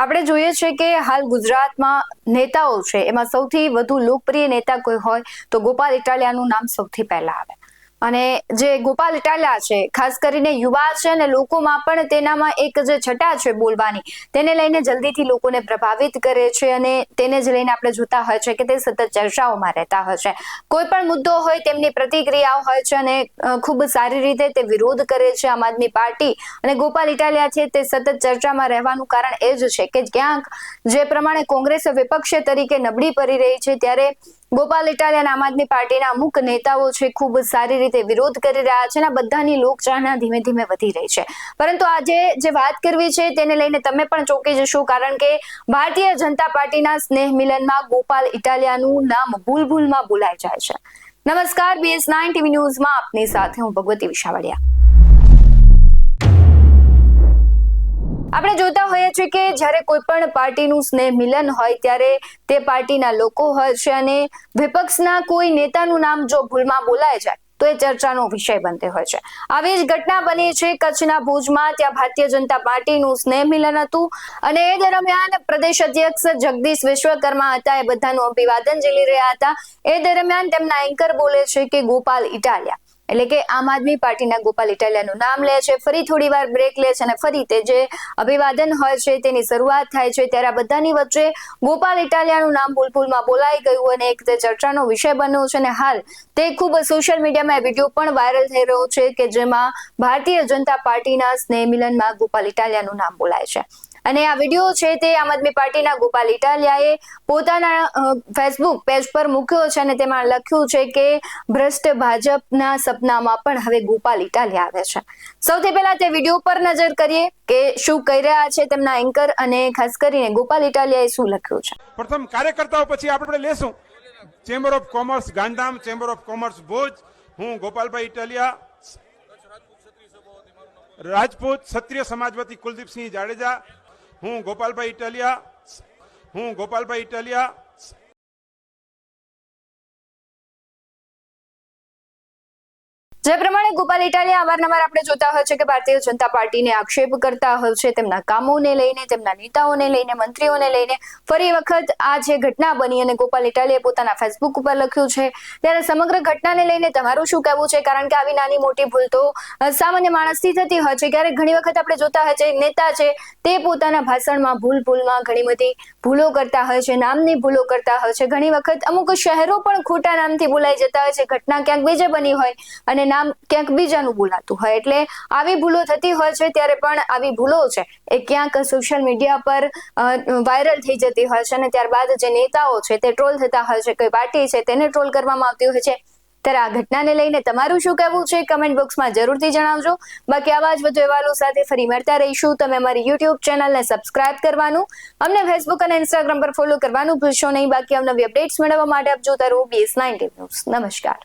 આપણે જોઈએ છે કે હાલ ગુજરાતમાં નેતાઓ છે, એમાં સૌથી વધુ લોકપ્રિય નેતા કોઈ હોય તો ગોપાલ ઇટાલિયાનું નામ સૌથી પહેલા આવે. અને જે ગોપાલ ઇટાલિયા છે, ખાસ કરીને યુવા છે અને લોકોમાં પણ તેનામાં એક જે છટા છે બોલવાની, તેને લઈને જલ્દીથી લોકોને પ્રભાવિત કરે છે અને તેને જ લઈને આપણે જોતા હોય છે કે તે સતત ચર્ચાઓમાં રહેતા હોય છે. કોઈ પણ મુદ્દો હોય તેમની પ્રતિક્રિયાઓ હોય છે અને ખૂબ સારી રીતે તે વિરોધ કરે છે આમ આદમી પાર્ટી અને ગોપાલ ઇટાલિયા છે તે સતત ચર્ચામાં રહેવાનું કારણ એ જ છે કે ક્યાંક જે પ્રમાણે કોંગ્રેસ વિપક્ષ તરીકે નબળી પડી રહી છે, ત્યારે ગોપાલ ઇટાલિયા અને આમ આદમી પાર્ટીના અમુક નેતાઓ છે, ખૂબ સારી રીતે વિરોધ કરી રહ્યા છે અને બધાની લોકચાહના ધીમે ધીમે વધી રહી છે. પરંતુ આજે જે વાત કરવી છે, તેને લઈને તમે પણ ચોંકી જશો, કારણ કે ભારતીય જનતા પાર્ટીના સ્નેહ મિલનમાં ગોપાલ ઇટાલિયાનું નામ ભૂલ ભૂલમાં બોલાઈ જાય છે. નમસ્કાર બીએસ નાઇન ટીવી ન્યૂઝમાં આપની સાથે હું ભગવતી વિશાવડિયા. આપણે જોતા હોઈએ છીએ કે જ્યારે કોઈ પણ પાર્ટીનું સ્નેહ મિલન હોય ત્યારે તે પાર્ટીના લોકો હોય છે અને વિપક્ષના કોઈ નેતાનું નામ જો ભૂલમાં બોલાય જાય, તો એ ચર્ચાનો વિષય બનતો હોય છે. આવી જ ઘટના બની છે કચ્છના ભુજમાં, ત્યાં ભારતીય જનતા પાર્ટીનું સ્નેહ મિલન હતું અને એ દરમિયાન પ્રદેશ અધ્યક્ષ જગદીશ વિશ્વકર્મા હતા, એ બધાનું અભિવાદન ઝીલી રહ્યા હતા. એ દરમિયાન તેમના એન્કર બોલે છે કે ગોપાલ ઇટાલિયા. એટલે કે આમ આદમી પાર્ટીના ગોપાલ ઇટાલિયાનું નામ લે છે, ફરી થોડી વાર બ્રેક લે છે અને ફરી તે જે અભિવાદન હોય છે તેની શરૂઆત થાય છે ત્યારે બધાની વચ્ચે ગોપાલ ઇટાલિયાનું નામ ભૂલભૂલમાં બોલાઈ ગયું અને એક તે ચર્ચાનો વિષય બન્યો છે અને હાલ તે ખૂબ સોશિયલ મીડિયામાં વીડિયો પણ વાયરલ થઈ રહ્યો છે કે જેમાં ભારતીય જનતા પાર્ટીના સ્નેહ મિલનમાં ગોપાલ ઇટાલિયાનું નામ બોલાય છે. અને આ વીડિયો છે તે આમ આદમી પાર્ટીના ગોપાલ ઇટાલિયાએ પોતાના ફેસબુક પેજ પર મૂક્યો છે અને તેમાં લખ્યું છે કે ભ્રષ્ટ ભાજપના સપનામાં પણ હવે ગોપાલ ઇટાલિયા આવે છે. સૌથી પહેલા તે વીડિયો પર નજર કરીએ કે શું કહી રહ્યા છે તેમના એન્કર અને ખાસ કરીને ગોપાલ ઇટાલિયાએ શું લખ્યું છે. પ્રથમ કાર્યકર્તાઓ પછી આપણે લેશું. Chamber of commerce Gandhidham chamber of commerce Bhuj. હું ગોપાલભાઈ ઇટાલિયા, રાજપૂત, ક્ષત્રિય સમાજવતી કુલદીપસિંહ જાડેજા હું ગોપાલભાઈ ઇટાલિયા હું ગોપાલભાઈ ઇટાલિયા જે પ્રમાણે ગોપાલ ઇટાલિયા અવારનવાર આપણે જોતા હોય છે કે ભારતીય જનતા પાર્ટીને આક્ષેપ કરતા હોય છે. તેમના કામોને લઈને, તેમના નેતાઓને લઈને, મંત્રીઓને લઈને ફરી વખત આ જે ઘટના બની અને ગોપાલ ઇટાલિયાએ પોતાના ફેસબુક ઉપર લખ્યું છે. ત્યારે સમગ્ર ઘટનાને લઈને તમારું શું કહેવું છે? કારણ કે આવી નાની મોટી ભૂલ તો સામાન્ય માણસથી થતી હોય છે. ક્યારેક ઘણી વખત આપણે જોતા હોય છે, નેતા છે તે પોતાના ભાષણમાં ભૂલ ભૂલમાં ઘણી બધી ભૂલો કરતા હોય છે, નામની ભૂલો કરતા હોય છે. ઘણી વખત અમુક શહેરો પણ ખોટા નામથી બોલાઈ જતા હોય છે. ઘટના ક્યાંક બીજે બની હોય અને નામ ક્યાંક બીજાનું બોલાતું હોય. એટલે આવી ભૂલો થતી હોય છે ત્યારે પણ આવી ભૂલો છે. એ ક્યાંક સોશિયલ મીડિયા પર વાયરલ થઈ જતી હોય છે અને ત્યારબાદ જે નેતાઓ છે તે ટ્રોલ થતા હોય છે. કોઈ પાર્ટી છે તેને ટ્રોલ કરવામાં આવતી હોય છે. ત્યારે આ ઘટનાને લઈને તમારું શું કહેવું છે? કમેન્ટ બોક્સમાં જરૂરથી જણાવજો. બાકી આવા જ વધુ અહેવાલો સાથે ફરી મળતા રહીશું. તમે અમારી યુટ્યુબ ચેનલને સબસ્ક્રાઇબ કરવાનું. અમને ફેસબુક અને ઇન્સ્ટાગ્રામ પર ફોલો કરવાનું ભૂલશો નહીં. બાકી અવનવી અપડેટ્સ મેળવવા માટે આપ જોતા રહો બીએસ નાઇન્ટી ન્યૂઝ નમસ્કાર.